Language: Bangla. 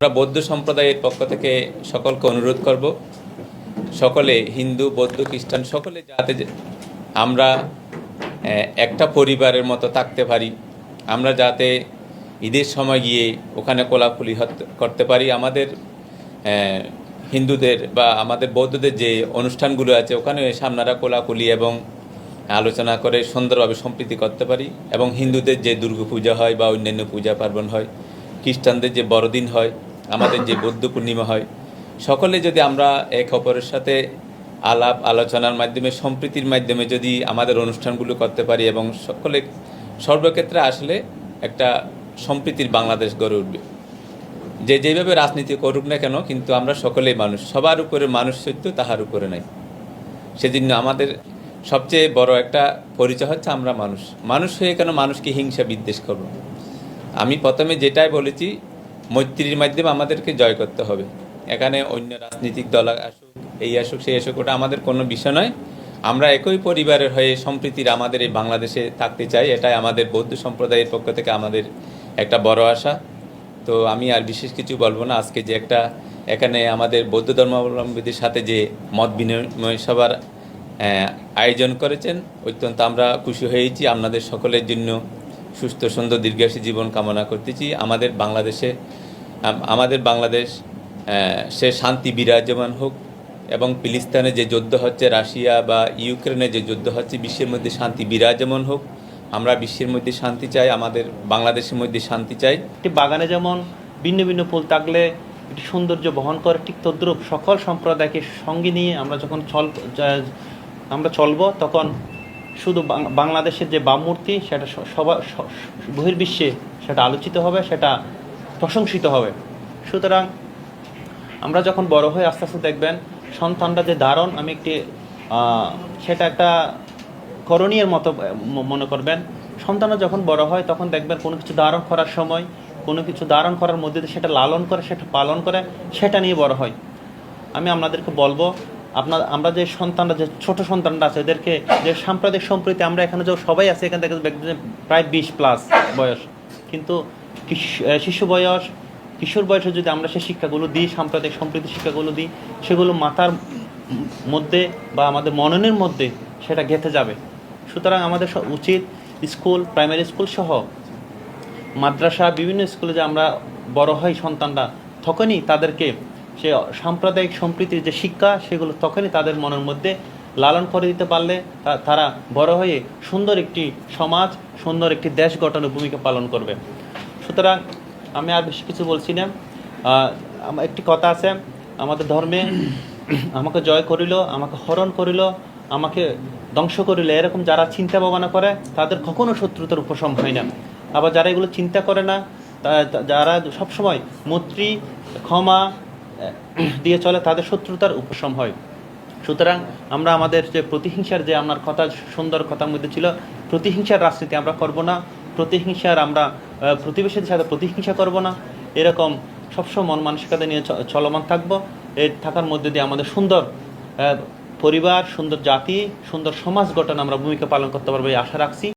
আমরা বৌদ্ধ সম্প্রদায়ের পক্ষ থেকে সকলকে অনুরোধ করব, সকলে হিন্দু, বৌদ্ধ, খ্রিস্টান, সকলে যাতে আমরা একটা পরিবারের মতো থাকতে পারি। আমরা যাতে ঈদের সময় গিয়ে ওখানে কোলাকুলি করতে পারি। আমাদের হিন্দুদের বা আমাদের বৌদ্ধদের যে অনুষ্ঠানগুলো আছে, ওখানে এসে আপনারা কোলাকুলি এবং আলোচনা করে সুন্দরভাবে সম্প্রীতি করতে পারি এবং হিন্দুদের যে দুর্গা পূজা হয় বা অন্যান্য পূজা পার্বণ হয়, খ্রিস্টানদের যে বড়দিন হয় আমাদের যে বৌদ্ধ পূর্ণিমা হয়, সকলে যদি আমরা এক অপরের সাথে আলাপ আলোচনার মাধ্যমে, সম্প্রীতির মাধ্যমে যদি আমাদের অনুষ্ঠানগুলো করতে পারি এবং সকলে সর্বক্ষেত্রে আসলে একটা সম্প্রীতির বাংলাদেশ গড়ে উঠবে। যে যেভাবে রাজনীতি করুক না কেন, কিন্তু আমরা সকলেই মানুষ, সবার উপরে মানুষ সত্য তাহার উপরে নাই। সেজন্য আমাদের সবচেয়ে বড় একটা পরিচয় হচ্ছে আমরা মানুষ। মানুষ হয়ে কেন মানুষকে হিংসা বিদ্বেষ করব? আমি প্রথমে যেটাই বলেছি মৈত্রীর মাধ্যমে আমাদেরকে জয় করতে হবে। এখানে অন্য রাজনৈতিক দল আসুক, এই আসুক, সেই আসুক, ওটা আমাদের কোনো বিষয় নয়। আমরা একই পরিবারের হয়ে সম্প্রীতির আমাদের এই বাংলাদেশে থাকতে চাই, এটাই আমাদের বৌদ্ধ সম্প্রদায়ের পক্ষ থেকে আমাদের একটা বড় আশা। তো আমি আর বিশেষ কিছু বলব না, আজকে যে একটা এখানে আমাদের বৌদ্ধ ধর্মাবলম্বীদের সাথে যে মত বিনিময় সভার আয়োজন করেছেন, অত্যন্ত আমরা খুশি হয়েছি। আপনাদের সকলের জন্য সুস্থ, সুন্দর, দীর্ঘায়ী জীবন কামনা করতেছি। আমাদের বাংলাদেশে আমাদের বাংলাদেশ সে শান্তি বিরাজমান হোক এবং ফিলিস্তিনে যে যুদ্ধ হচ্ছে, রাশিয়া বা ইউক্রেনে যে যুদ্ধ হচ্ছে, বিশ্বের মধ্যে শান্তি বিরাজমান হোক। আমরা বিশ্বের মধ্যে শান্তি চাই, আমাদের বাংলাদেশের মধ্যে শান্তি চাই। একটি বাগানে যেমন ভিন্ন ভিন্ন ফুল থাকলে একটি সৌন্দর্য বহন করে, ঠিক তদ্রূপ সকল সম্প্রদায়কে সঙ্গে নিয়ে আমরা যখন চল আমরা চলবো, তখন শুধু বাংলাদেশের যে বামমূর্তি, সেটা সবার বহির্বিশ্বে সেটা আলোচিত হবে, সেটা প্রশংসিত হবে। সুতরাং আমরা যখন বড় হয়ে আস্তে আস্তে দেখবেন, সন্তানরা যে দারণ, আমি একটি সেটা একটা করণীয়ের মতো মনে করবেন। সন্তানরা যখন বড় হয়, তখন দেখবেন কোনো কিছু ধারণ করার সময়, কোনো কিছু ধারণ করার মধ্যে দিয়ে সেটা লালন করে, সেটা পালন করে, সেটা নিয়ে বড় হয়। আমি আপনাদেরকে বলব আপনার আমরা যে সন্তানরা, যে ছোট সন্তানরা আছে, এদেরকে যে সাম্প্রদায়িক সম্প্রীতি, আমরা এখানে যে সবাই আছে, এখান থেকে প্রায় বিশ প্লাস বয়স। কিন্তু শিশু বয়স, কিশোর বয়সে যদি আমরা সেই শিক্ষাগুলো দিই, সাম্প্রদায়িক সম্প্রীতি শিক্ষাগুলো দিই, সেগুলো মাথার মধ্যে বা আমাদের মননের মধ্যে সেটা গেঁথে যাবে। সুতরাং আমাদের উচিত স্কুল, প্রাইমারি স্কুল সহ মাদ্রাসা, বিভিন্ন স্কুলে যে আমরা বড় হই, সন্তানরা তখনই তাদেরকে সে সাম্প্রদায়িক সম্প্রীতির যে শিক্ষা, সেগুলো তখনই তাদের মনের মধ্যে লালন করে দিতে পারলে তারা বড় হয়ে সুন্দর একটি সমাজ, সুন্দর একটি দেশ গঠনের ভূমিকা পালন করবে। সুতরাং আমি আর বেশি কিছু বলছি না। একটি কথা আছে, আমাদের ধর্মে আমাকে জয় করিল, আমাকে হরণ করিল, আমাকে ধ্বংস করিল, এরকম যারা চিন্তা ভাবনা করে, তাদের কখনো শত্রুতার উপশম হয় না। আবার যারা এগুলো চিন্তা করে না যারা সবসময় মৈত্রী, ক্ষমা দিয়ে চলে, তাদের শত্রুতার উপশম হয়। সুতরাং আমরা আমাদের যে প্রতিহিংসার যে আপনার কথা, সুন্দর কথার মধ্যে ছিল, প্রতিহিংসার রাজনীতি আমরা করব না। প্রতিহিংসার আমরা প্রতিবেশীদের সাথে প্রতিহিংসা করব না। এরকম সবসময় মন মানসিকতা নিয়ে চলমান থাকব। এর থাকার মধ্যে দিয়ে আমাদের সুন্দর পরিবার, সুন্দর জাতি, সুন্দর সমাজ গঠন আমরা ভূমিকা পালন করতে পারব এই আশা রাখছি।